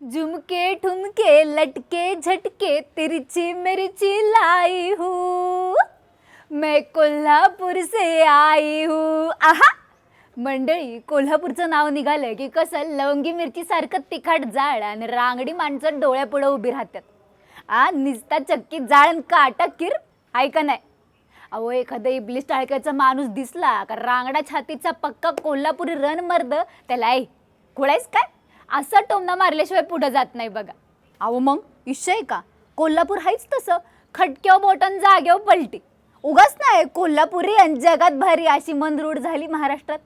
झुमके ठुमके लटके झटके तिरछी मिर्ची लाई हूँ। मैं कोल्हापूर से आई हूँ। आहा! मंडळी कोल्हापूरचं नाव निघालं की कसं लवंगी मिरची सारखं तिखट जाळ आणि रांगडी माणसं डोळ्यापुढं उभी राहतात. आ निजता चक्की जाळ आणि काटा किर आहे का नाही? अहो एखादा इबलीस टाळक्याचा माणूस दिसला का रांगडा छातीचा पक्का कोल्हापुरी रन मर्द त्याला ऐ खोळायस काय? असा टोमना मारल्याशिवाय पुढं जात नाही बघा. अहो मग विषय का? कोल्हापूर हायच तसं. खटक्याव बोटन जाग्याव पलटी. उगाच नाही कोल्हापुरी आणि जगात भारी अशी मनरूढ झाली महाराष्ट्रात.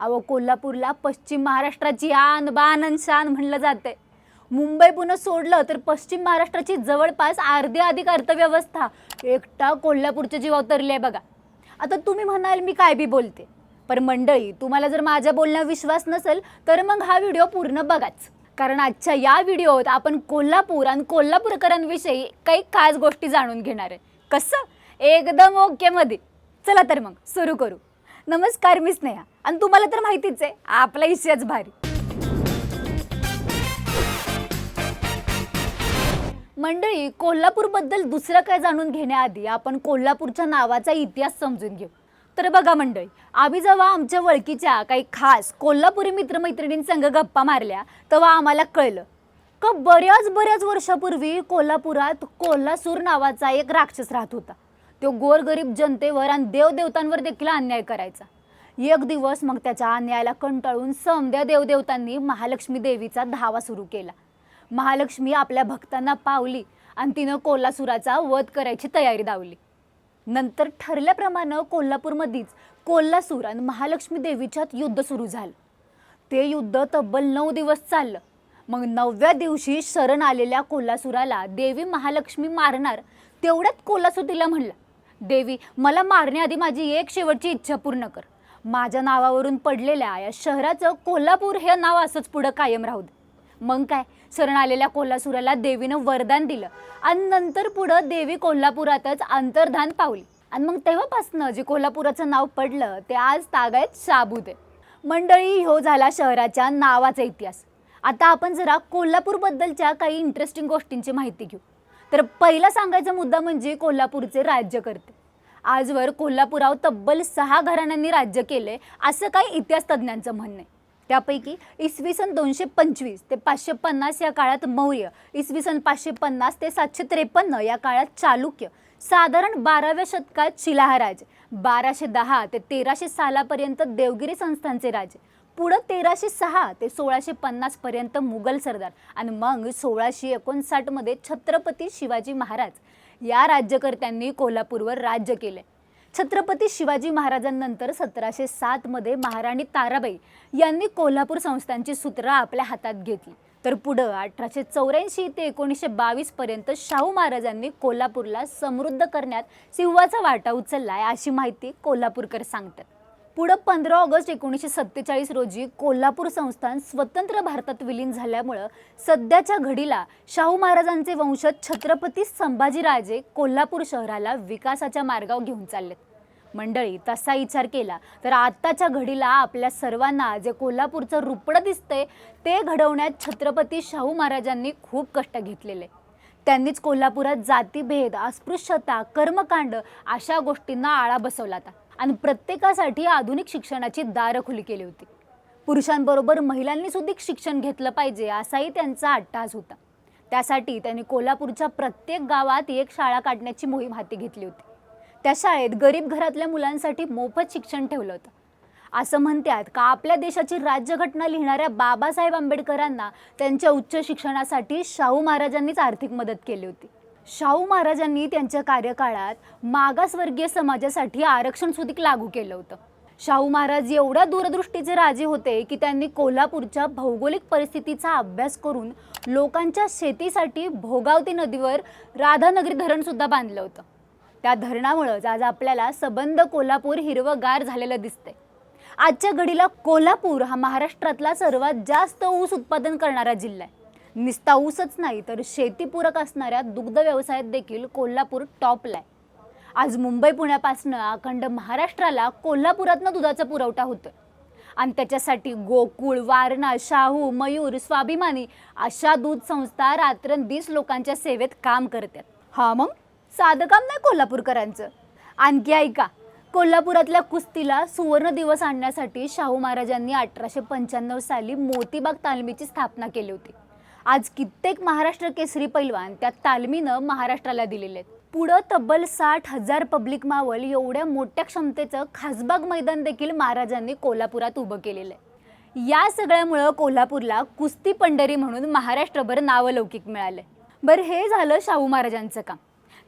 अहो कोल्हापूरला पश्चिम महाराष्ट्राची आन बान आणि शान म्हणलं जाते मुंबई पुणे सोडलं तर पश्चिम महाराष्ट्राची जवळपास अर्धी अधिक अर्थव्यवस्था एकटा कोल्हापूरच्या जीवा उतरली आहे बघा. आता तुम्ही म्हणाल मी काय बी बोलते. पण मंडळी तुम्हाला जर माझ्या बोलण्यावर विश्वास नसेल तर मग हा व्हिडिओ पूर्ण बघाच. कारण आजच्या या व्हिडिओत आपण कोल्हापूर आणि कोल्हापूरकरांविषयी काही खास गोष्टी जाणून घेणार आहे. कसं? एकदम ओकेमध्ये चला तर मग सुरू करू. नमस्कार मी स्नेहा. आणि तुम्हाला तर माहितीच आहे आपला इश्याच भारी. मंडळी कोल्हापूरबद्दल दुसरं काय जाणून घेण्याआधी आपण कोल्हापूरच्या नावाचा इतिहास समजून घेऊ. तर बघा मंडळी आम्ही जेव्हा आमच्या वळखीच्या काही खास कोल्हापुरी मित्रमैत्रिणींसंग गप्पा मारल्या तेव्हा आम्हाला कळलं का बऱ्याच बऱ्याच वर्षापूर्वी कोल्हापुरात कोल्हासूर नावाचा एक राक्षस राहत होता. तो गोरगरीब जनतेवर आणि देवदेवतांवर देखील अन्याय करायचा. एक दिवस मग त्याच्या अन्यायाला कंटाळून समद्या देवदेवतांनी महालक्ष्मी देवीचा धावा सुरू केला. महालक्ष्मी आपल्या भक्तांना पावली आणि तिनं कोल्हासुराचा वध करायची तयारी दावली. नंतर ठरल्याप्रमाणे कोल्हापूरमध्येच कोल्हासूर आणि महालक्ष्मी देवीच्यात युद्ध सुरू झालं. ते युद्ध तब्बल नऊ दिवस चाललं. मग नवव्या दिवशी शरण आलेल्या कोल्हासुराला देवी महालक्ष्मी मारणार तेवढ्यात कोल्हासूर तिला म्हणलं देवी मला मारण्याआधी माझी एक शेवटची इच्छा पूर्ण कर. माझ्या नावावरून पडलेल्या या शहराचं कोल्हापूर हे नाव असंच पुढं कायम राहू दे. मग काय? शरण आलेल्या कोल्हासुराला देवीनं वरदान दिलं. आणि नंतर पुढं देवी कोल्हापुरातच अंतर्धान पावली. आणि मग तेव्हापासनं जे कोल्हापुराचं नाव पडलं ते आज तागायत शाबूत आहे. मंडळी हो झाला शहराच्या नावाचा इतिहास. आता आपण जरा कोल्हापूरबद्दलच्या काही इंटरेस्टिंग गोष्टींची माहिती घेऊ. तर पहिला सांगायचा मुद्दा म्हणजे कोल्हापूरचे राज्यकर्ते. आजवर कोल्हापुरावर तब्बल सहा घराण्यांनी राज्य केले असं काही इतिहास तज्ज्ञांचं म्हणणं आहे. त्यापैकी इसवी सन दोनशे पंचवीस ते पाचशे पन्नास या काळात मौर्य इसवी सन पाचशे पन्नास ते सातशे त्रेपन्न या काळात चालुक्य साधारण बाराव्या शतकात शिलाहाराज बाराशे दहा ते तेराशे सालापर्यंत देवगिरी संस्थांचे राजे पुढं तेराशे सहा ते सोळाशे पन्नासपर्यंत मुघल सरदार आणि मग सोळाशे एकोणसाठमध्ये छत्रपती शिवाजी महाराज या राज्यकर्त्यांनी कोल्हापूरवर राज्य केले. छत्रपती शिवाजी महाराजांनंतर सतराशे सातमध्ये महाराणी ताराबाई यांनी कोल्हापूर संस्थांची सूत्रं आपल्या हातात घेतली. तर पुढं अठराशे चौऱ्याऐंशी ते एकोणीसशे बावीसपर्यंत शाहू महाराजांनी कोल्हापूरला समृद्ध करण्यात सिंहाचा वाटा उचललाय अशी माहिती कोल्हापूरकर सांगतात. पुढं पंधरा ऑगस्ट एकोणीसशे सत्तेचाळीस रोजी कोल्हापूर संस्थान स्वतंत्र भारतात विलीन झाल्यामुळं सध्याच्या घडीला शाहू महाराजांचे वंशज छत्रपती संभाजीराजे कोल्हापूर शहराला विकासाच्या मार्गावर घेऊन चाललेत. मंडळी तसा विचार केला तर आत्ताच्या घडीला आपल्या सर्वांना जे कोल्हापूरचं रुपडं दिसतंय ते घडवण्यात छत्रपती शाहू महाराजांनी खूप कष्ट घेतलेले. त्यांनीच कोल्हापुरात जातीभेद अस्पृश्यता कर्मकांड अशा गोष्टींना आळा बसवला होता. आणि प्रत्येकासाठी आधुनिक शिक्षणाची दारं खुली केली होती. पुरुषांबरोबर महिलांनी सुद्धा शिक्षण घेतलं पाहिजे असाही त्यांचा अट्टास होता. त्यासाठी त्यांनी कोल्हापूरच्या प्रत्येक गावात एक शाळा काढण्याची मोहीम हाती घेतली होती. त्या शाळेत गरीब घरातल्या मुलांसाठी मोफत शिक्षण ठेवलं होतं. असं म्हणतात का आपल्या देशाची राज्यघटना लिहिणाऱ्या बाबासाहेब आंबेडकरांना त्यांच्या उच्च शिक्षणासाठी शाहू महाराजांनीच आर्थिक मदत केली होती. शाहू महाराजांनी त्यांच्या कार्यकाळात मागासवर्गीय समाजासाठी आरक्षण सुधिक लागू केलं होतं. शाहू महाराज एवढ्या दूरदृष्टीचे राजे होते की त्यांनी कोल्हापूरच्या भौगोलिक परिस्थितीचा अभ्यास करून लोकांच्या शेतीसाठी भोगावती नदीवर राधानगरी धरण सुद्धा बांधलं होतं. त्या धरणामुळंच आज आपल्याला सबंध कोल्हापूर हिरवंगार झालेलं दिसतंय. आजच्या घडीला कोल्हापूर हा महाराष्ट्रातला सर्वात जास्त ऊस उत्पादन करणारा जिल्हा आहे. निस्ता ऊसच नाही तर शेतीपूरक असणाऱ्या दुग्ध व्यवसायात देखील कोल्हापूर टॉपला आहे. आज मुंबई पुण्यापासनं अखंड महाराष्ट्राला कोल्हापुरातनं दुधाचा पुरवठा होतोय. आणि त्याच्यासाठी गोकुळ वारणा शाहू मयूर स्वाभिमानी अशा दूध संस्था रात्रंदिवस लोकांच्या सेवेत काम करतात हा मग? साधं काम नाही कोल्हापूरकरांचं. आणखी ऐका कोल्हापुरातल्या कुस्तीला सुवर्ण दिवस आणण्यासाठी शाहू महाराजांनी अठराशे पंच्याण्णव साली मोतीबाग तालमीची स्थापना केली होती. आज कित्येक महाराष्ट्र केसरी पैलवान त्या तालमीनं महाराष्ट्राला दिलेले आहेत. पुढं तब्बल साठ हजार पब्लिक मावल एवढ्या मोठ्या क्षमतेचं खासबाग मैदान देखील महाराजांनी कोल्हापुरात उभं केलेलं आहे. या सगळ्यामुळं कोल्हापूरला कुस्ती पंढरी म्हणून महाराष्ट्रभर नावलौकिक मिळालंय. बरं हे झालं शाहू महाराजांचं काम.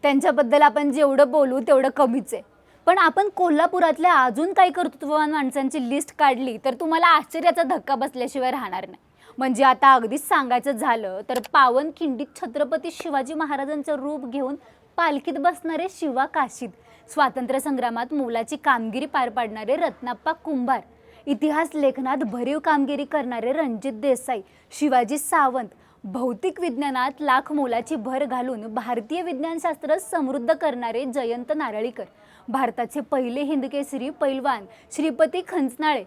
त्यांच्याबद्दल आपण जेवढं बोलू तेवढं कमीच आहे. पण आपण कोल्हापुरातल्या अजून काही कर्तृत्ववान माणसांची लिस्ट काढली तर तुम्हाला आश्चर्याचा धक्का बसल्याशिवाय राहणार नाही. म्हणजे आता अगदीच सांगायचं झालं तर पावनखिंडीत छत्रपती शिवाजी महाराजांचं रूप घेऊन पालखीत बसणारे शिवा काशीद स्वातंत्र्य संग्रामात मोलाची कामगिरी पार पाडणारे रत्नाप्पा कुंभार इतिहास लेखनात भरीव कामगिरी करणारे रणजित देसाई शिवाजी सावंत भौतिक विज्ञानात लाख मोलाची भर घालून भारतीय विज्ञानशास्त्र समृद्ध करणारे जयंत नारळीकर भारताचे पहिले हिंदकेसरी पैलवान श्रीपती खंचनाळे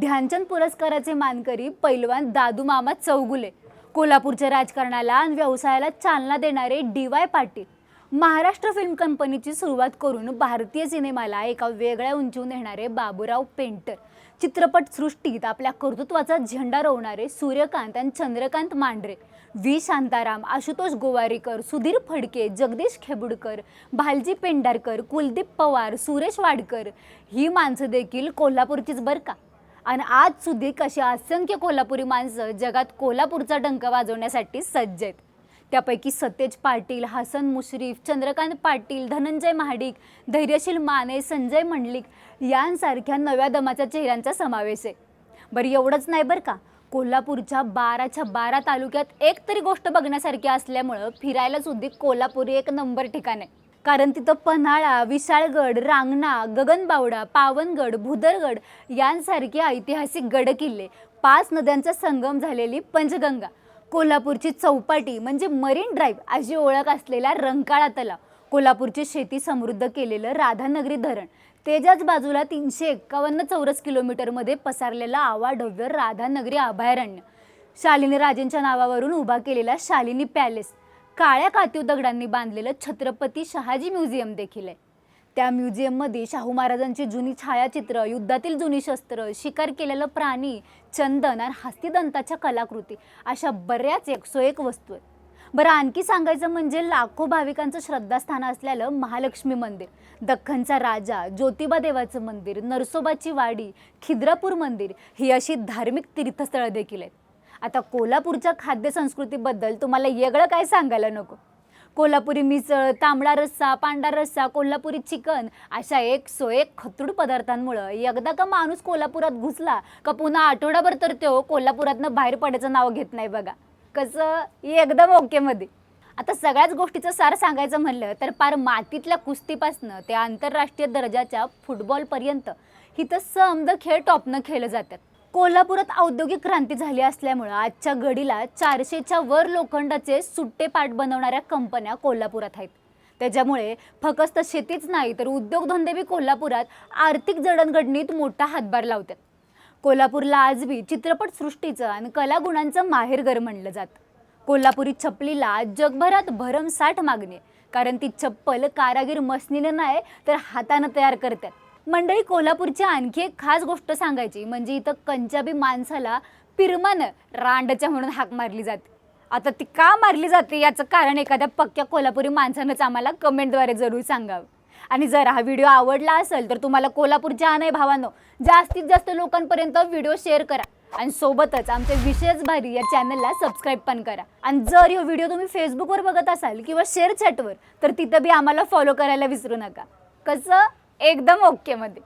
ध्यानचंद पुरस्काराचे मानकरी पैलवान दादू मामा चौगुले. कोल्हापूरच्या राजकारणाला आणि व्यवसायाला चालना देणारे D Y Patil. Maharashtra film कंपनीची सुरुवात करून भारतीय सिनेमाला एका वेगळ्या उंचीवर नेणारे बाबूराव पेंटर. चित्रपटसृष्टीत आपल्या कर्तृत्वाचा झेंडा रोवणारे सूर्यकांत आणि चंद्रकांत मांढरे. व्ही. शांताराम आशुतोष गोवारीकर सुधीर फडके जगदीश खेबुडकर भालजी पेंढारकर कुलदीप पवार सुरेश वाडकर ही माणसं देखील कोल्हापूरचीच बरं का? आणि आज सुधीक अशी असंख्य कोल्हापुरी माणसं जगात कोल्हापूरचा डंक वाजवण्यासाठी सज्ज आहेत. त्यापैकी सतेज पाटील हसन मुश्रीफ चंद्रकांत पाटील धनंजय महाडिक धैर्यशील माने संजय मंडलिक यांसारख्या नव्या दमाच्या चेहऱ्यांचा समावेश आहे. बरं एवढंच नाही बरं का? कोल्हापूरच्या बाराच्या बारा तालुक्यात एक तरी गोष्ट बघण्यासारखी असल्यामुळं फिरायला सुद्धा कोल्हापूर एक नंबर ठिकाण आहे. कारण तिथं पन्हाळा विशाळगड रांगणा गगनबावडा पावनगड भुदरगड यांसारखे ऐतिहासिक गडकिल्ले पाच नद्यांचा संगम झालेली पंचगंगा कोल्हापूरची चौपाटी म्हणजे मरीन ड्राईव्ह अशी ओळख असलेला रंकाळा तलाव कोल्हापूरची शेती समृद्ध केलेलं राधानगरी धरण तेजाच बाजूला तीनशे एक्कावन्न चौरस किलोमीटरमध्ये पसरलेलं आवाढव्य राधानगरी अभयारण्य शालिनी राजेंच्या नावावरून उभा केलेला शालिनी पॅलेस काळ्या कातीव दगडांनी बांधलेलं छत्रपती शहाजी म्युझियम देखील आहे. त्या म्युझियममध्ये शाहू महाराजांची जुनी छायाचित्र युद्धातील जुनी शस्त्र शिकार केलेलं प्राणी चंदन आणि हस्तिदंताच्या कलाकृती अशा बऱ्याच एकसो एक वस्तू आहेत. बरं आणखी सांगायचं म्हणजे लाखो भाविकांचं श्रद्धास्थान असलेलं महालक्ष्मी मंदिर दख्खनचा राजा ज्योतिबा देवाचं मंदिर नरसोबाची वाडी खिद्रापूर मंदिर ही अशी धार्मिक तीर्थस्थळं देखील आहेत. आता कोल्हापूरच्या खाद्य संस्कृतीबद्दल तुम्हाला वेगळं काय सांगायला नको? कोल्हापुरी मिसळ तांबडा रस्सा पांढरा रस्सा कोल्हापुरी चिकन अशा एक सो एक खतूड पदार्थांमुळं एकदा का माणूस कोल्हापुरात घुसला का पुन्हा आठवडाभर तर तो कोल्हापुरातनं बाहेर पडायचं नाव घेत नाही बघा. कसं? एकदम ओकेमध्ये आता सगळ्याच गोष्टीचं सार सांगायचं म्हणलं तर पार मातीतल्या कुस्तीपासनं ते आंतरराष्ट्रीय दर्जाच्या फुटबॉलपर्यंत इथं समद खेळ टॉपनं खेळले जातात. कोल्हापुरात औद्योगिक क्रांती झाली असल्यामुळं आजच्या घडीला चारशेच्या वर लोखंडाचे सुट्टे पाट बनवणाऱ्या कंपन्या कोल्हापुरात आहेत. त्याच्यामुळे फक्त शेतीच नाही तर उद्योगधंदे बी कोल्हापुरात आर्थिक जडणघडणीत मोठा हातभार लावतात. कोल्हापूरला आज बी चित्रपटसृष्टीचं आणि कलागुणांचं माहेरघर म्हणलं जातं. कोल्हापुरी छपलीला जगभरात भरमसाठ मागणी आहे कारण ती चप्पल कारागीर मशनीनं नाही तर हातानं तयार करतात मंडळी कोल्हापूरची आणखी एक खास गोष्ट सांगायची. म्हणजे इथं कंजाबी माणसाला पिरमानं रांडच्या म्हणून हाक मारली जाते. आता ती का मारली जाते याचं कारण एखाद्या पक्क्या कोल्हापुरी माणसानंच आम्हाला कमेंटद्वारे जरूर सांगावं. आणि जर हा व्हिडिओ आवडला असेल तर तुम्हाला कोल्हापूरच्या आणाय भावानं जास्तीत जास्त लोकांपर्यंत व्हिडिओ शेअर करा. आणि सोबतच आमचे विशेष भारी या चॅनलला सबस्क्राईब पण करा. आणि जर हा व्हिडिओ तुम्ही फेसबुकवर बघत असाल किंवा शेअर चॅटवर तर तिथं बी आम्हाला फॉलो करायला विसरू नका. कसं? एकदम ओकेमध्ये